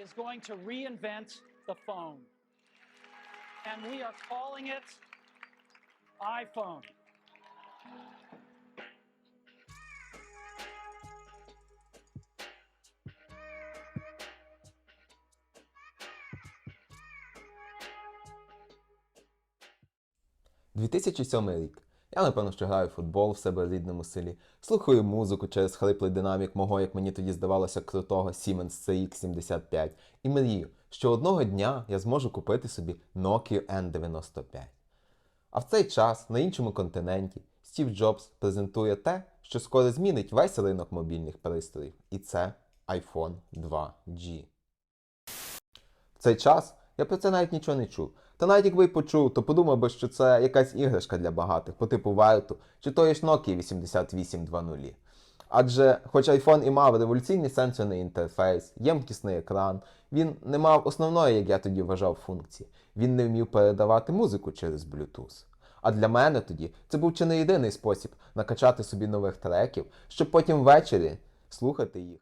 is going to reinvent the phone. And we are calling it iPhone. – 2007 рік. Я напевно, що граю в футбол в себе в рідному селі, слухаю музику через хриплий динамік мого, як мені тоді здавалося, крутого Siemens CX75 і мрію, що одного дня я зможу купити собі Nokia N95. А в цей час на іншому континенті Стів Джобс презентує те, що скоро змінить весь ринок мобільних пристроїв, і це iPhone 2G. В цей час я про це навіть нічого не чув. Та навіть якби почув, то подумав би, що це якась іграшка для багатих по типу Верту чи тої ж Nokia 8820. Адже, хоч iPhone і мав революційний сенсорний інтерфейс, ємкісний екран, він не мав основної, як я тоді вважав, функції. Він не вмів передавати музику через Bluetooth. А для мене тоді це був чи не єдиний спосіб накачати собі нових треків, щоб потім ввечері слухати їх.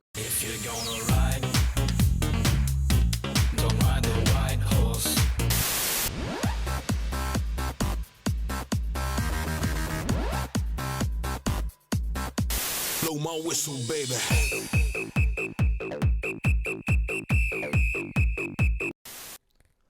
Blow my whistle, baby.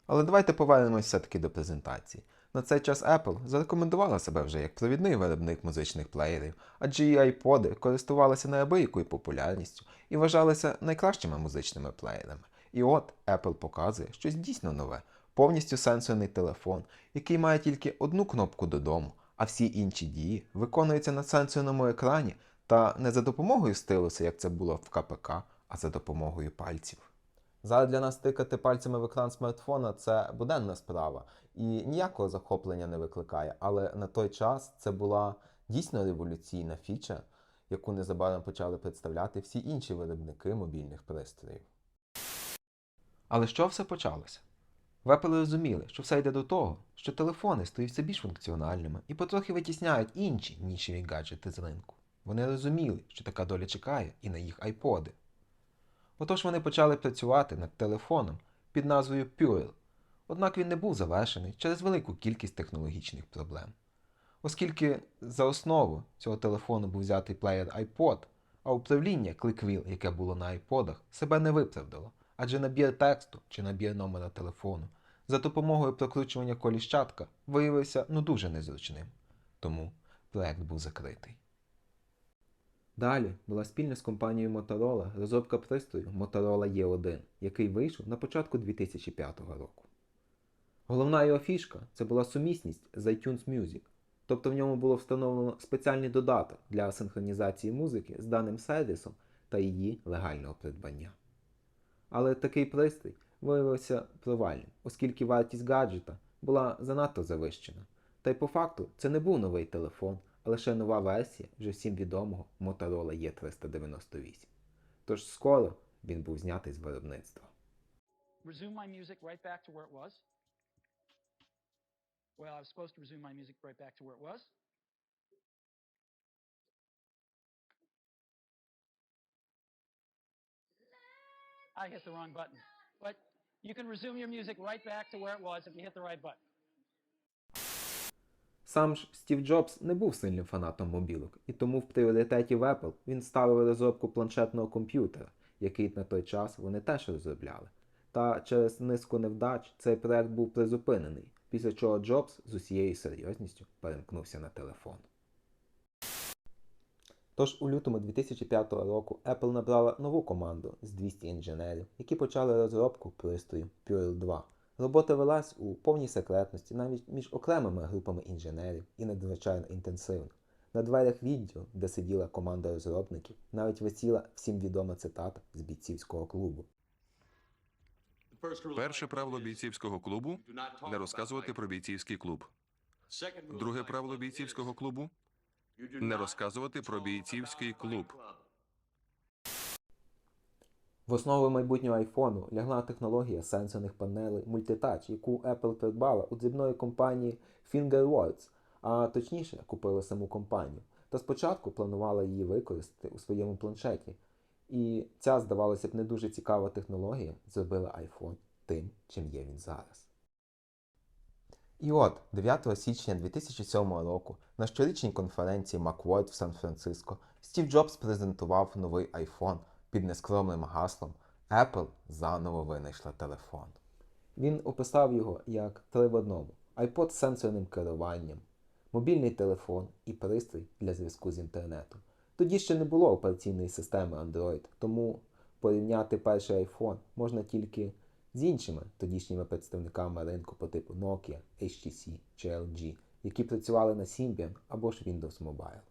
Але давайте повернемось все-таки до презентації. На цей час Apple зарекомендувала себе вже як провідний виробник музичних плеєрів, адже її iPod користувалися неабиякою популярністю і вважалися найкращими музичними плеєрами. І от Apple показує щось дійсно нове, повністю сенсорний телефон, який має тільки одну кнопку додому, а всі інші дії виконуються на сенсорному екрані та не за допомогою стилуса, як це було в КПК, а за допомогою пальців. Зараз для нас тикати пальцями в екран смартфона це буденна справа і ніякого захоплення не викликає. Але на той час це була дійсно революційна фіча, яку незабаром почали представляти всі інші виробники мобільних пристроїв. Але що все почалося? В Apple розуміли, що все йде до того, що телефони стають все більш функціональними і потрохи витісняють інші нішеві гаджети з ринку. Вони розуміли, що така доля чекає і на їх айподи. Отож вони почали працювати над телефоном під назвою Pure, однак він не був завершений через велику кількість технологічних проблем. Оскільки за основу цього телефону був взятий плеєр iPod, а управління ClickWheel, яке було на iPodах, себе не виправдало, адже набір тексту чи набір номера телефону за допомогою прокручування коліщатка виявився ну дуже незручним. Тому проект був закритий. Далі була спільна з компанією Motorola розробка пристрою Motorola E1, який вийшов на початку 2005 року. Головна його фішка це була сумісність з iTunes Music, тобто в ньому було встановлено спеціальний додаток для синхронізації музики з даним сервісом та її легального придбання. Але такий пристрій виявився провальним, оскільки вартість гаджета була занадто завищена. Та й по факту це не був новий телефон, а лише нова версія вже всім відомого Motorola E398. Тож скоро він був знятий з виробництва. Resume my music right back to where it was. Well, I was supposed to resume my music right back to where it was. I hit the wrong button. But you can resume your music right back to where it was if you hit the right button. Сам ж Стів Джобс не був сильним фанатом мобілок, і тому в пріоритеті в Apple він ставив розробку планшетного комп'ютера, який на той час вони теж розробляли. Та через низку невдач цей проект був призупинений, після чого Джобс з усією серйозністю перемкнувся на телефон. Тож у лютому 2005 року Apple набрала нову команду з 200 інженерів, які почали розробку пристрою Pure 2. Робота велась у повній секретності навіть між окремими групами інженерів і надзвичайно інтенсивно. На дверях відділу, де сиділа команда розробників, навіть висіла всім відома цитата з бійцівського клубу. Перше правило бійцівського клубу не розказувати про бійцівський клуб. Друге правило бійцівського клубу не розказувати про бійцівський клуб. В основу майбутнього айфону лягла технологія сенсорних панелей Multitouch, яку Apple придбала у дрібної компанії Fingerwords, а точніше купила саму компанію. Та спочатку планувала її використати у своєму планшеті І ця, здавалося б, не дуже цікава технологія зробила iPhone тим, чим є він зараз. І от 9 січня 2007 року на щорічній конференції Macworld в Сан-Франциско Стів Джобс презентував новий iPhone під нескромним гаслом Apple заново винайшла телефон. Він описав його як три в одному: iPod з сенсорним керуванням, мобільний телефон і пристрій для зв'язку з інтернетом. Тоді ще не було операційної системи Android, тому порівняти перший iPhone можна тільки з іншими тодішніми представниками ринку по типу Nokia, HTC чи LG, які працювали на Symbian або ж Windows Mobile.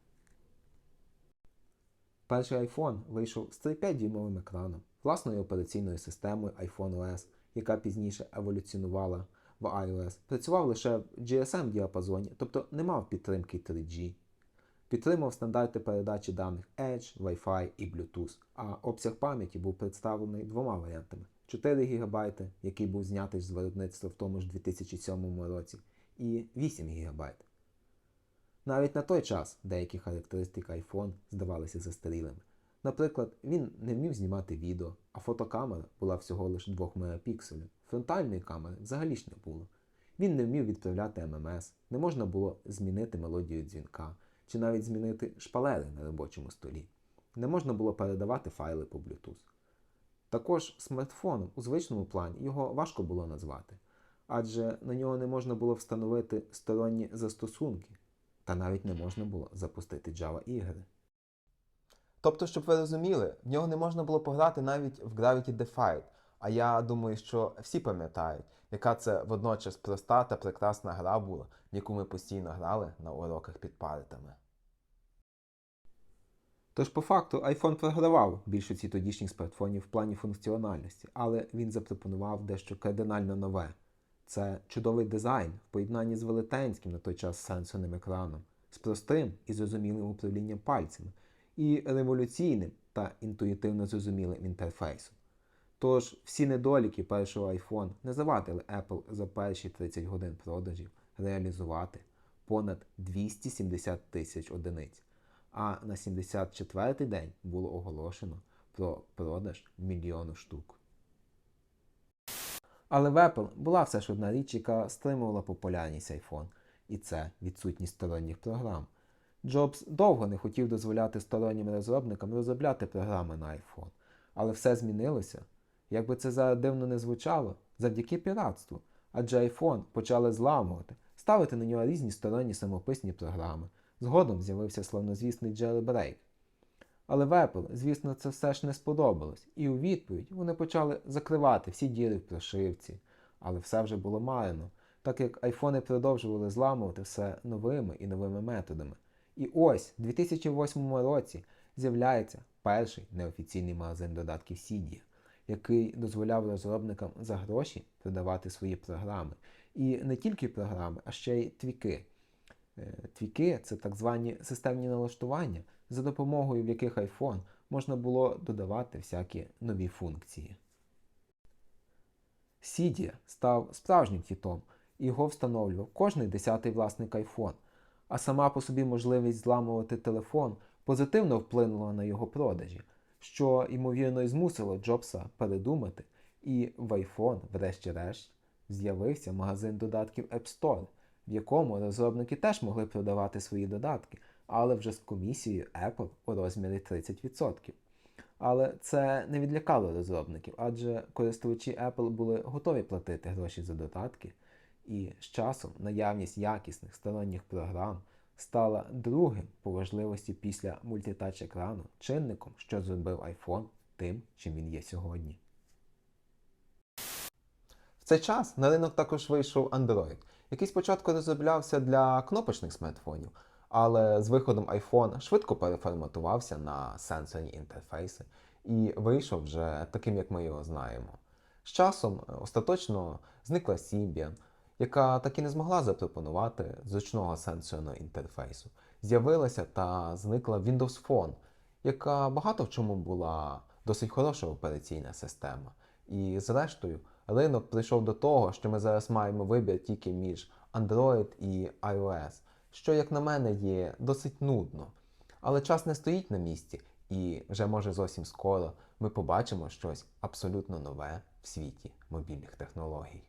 Перший iPhone вийшов з 3,5-дюймовим екраном, власною операційною системою iPhone OS, яка пізніше еволюціонувала в iOS, працював лише в GSM діапазоні, тобто не мав підтримки 3G. Підтримував стандарти передачі даних Edge, Wi-Fi і Bluetooth, а обсяг пам'яті був представлений двома варіантами: 4 ГБ, який був знятий з виробництва в тому ж 2007 році, і 8 ГБ. Навіть на той час деякі характеристики iPhone здавалися застарілими. Наприклад, він не вмів знімати відео, а фотокамера була всього лише 2 мегапікселів. Фронтальної камери взагалі ж не було. Він не вмів відправляти ММС, не можна було змінити мелодію дзвінка чи навіть змінити шпалери на робочому столі. Не можна було передавати файли по Bluetooth. Також смартфоном у звичному плані його важко було назвати, адже на нього не можна було встановити сторонні застосунки, та навіть не можна було запустити Java ігри. Тобто, щоб ви розуміли, в нього не можна було пограти навіть в Gravity Defied, а я думаю, що всі пам'ятають, яка це водночас проста та прекрасна гра була, в яку ми постійно грали на уроках під паритами. Тож, по факту, iPhone програвав більшості тодішніх смартфонів в плані функціональності, але він запропонував дещо кардинально нове. Це чудовий дизайн в поєднанні з велетенським на той час сенсорним екраном, з простим і зрозумілим управлінням пальцями, і революційним та інтуїтивно зрозумілим інтерфейсом. Тож всі недоліки першого iPhone не завадили Apple за перші 30 годин продажів реалізувати понад 270 тисяч одиниць, а на 74-й день було оголошено про продаж мільйону штук. Але в Apple була все ж одна річ, яка стримувала популярність iPhone, і це відсутність сторонніх програм. Джобс довго не хотів дозволяти стороннім розробникам розробляти програми на iPhone, але все змінилося. Як би це зараз дивно не звучало, завдяки піратству, адже iPhone почали зламувати, ставити на нього різні сторонні самописні програми. Згодом з'явився славнозвісний jailbreak. Але в Apple, звісно, це все ж не сподобалось, і у відповідь вони почали закривати всі діри в прошивці. Але все вже було марно, так як айфони продовжували зламувати все новими і новими методами. І ось у 2008 році з'являється перший неофіційний магазин додатків Cydia, який дозволяв розробникам за гроші продавати свої програми. І не тільки програми, а ще й твіки. Е, Твіки це так звані системні налаштування, за допомогою в яких iPhone можна було додавати всякі нові функції. Cydia став справжнім хітом, і його встановлював кожний десятий власник iPhone, а сама по собі можливість зламувати телефон позитивно вплинула на його продажі, що, ймовірно, і змусило Джобса передумати, і в iPhone, врешті-решт, з'явився магазин додатків App Store, в якому розробники теж могли продавати свої додатки, але вже з комісією Apple у розмірі 30%. Але це не відлякало розробників, адже користувачі Apple були готові платити гроші за додатки, і з часом наявність якісних сторонніх програм стала другим по важливості після мультитач екрану чинником, що зробив iPhone тим, чим він є сьогодні. В цей час на ринок також вийшов Android, який спочатку розроблявся для кнопочних смартфонів, але з виходом iPhone швидко переформатувався на сенсорні інтерфейси і вийшов вже таким, як ми його знаємо. З часом е, остаточно зникла Symbian, яка так і не змогла запропонувати зручного сенсорного інтерфейсу. З'явилася та зникла Windows Phone, яка багато в чому була досить хороша операційна система. І зрештою, ринок прийшов до того, що ми зараз маємо вибір тільки між Android і iOS, що, як на мене, є досить нудно. Але час не стоїть на місці, І вже може зовсім скоро ми побачимо щось абсолютно нове в світі мобільних технологій.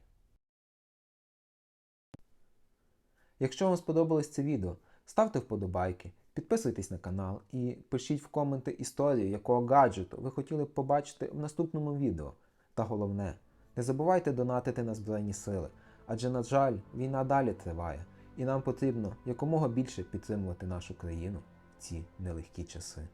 Якщо вам сподобалось це відео, ставте вподобайки, підписуйтесь на канал і пишіть в коменти історію, якого гаджету ви хотіли б побачити в наступному відео. Та головне, не забувайте донатити на Збройні Сили, адже, на жаль, війна далі триває, і нам потрібно якомога більше підтримувати нашу країну в ці нелегкі часи.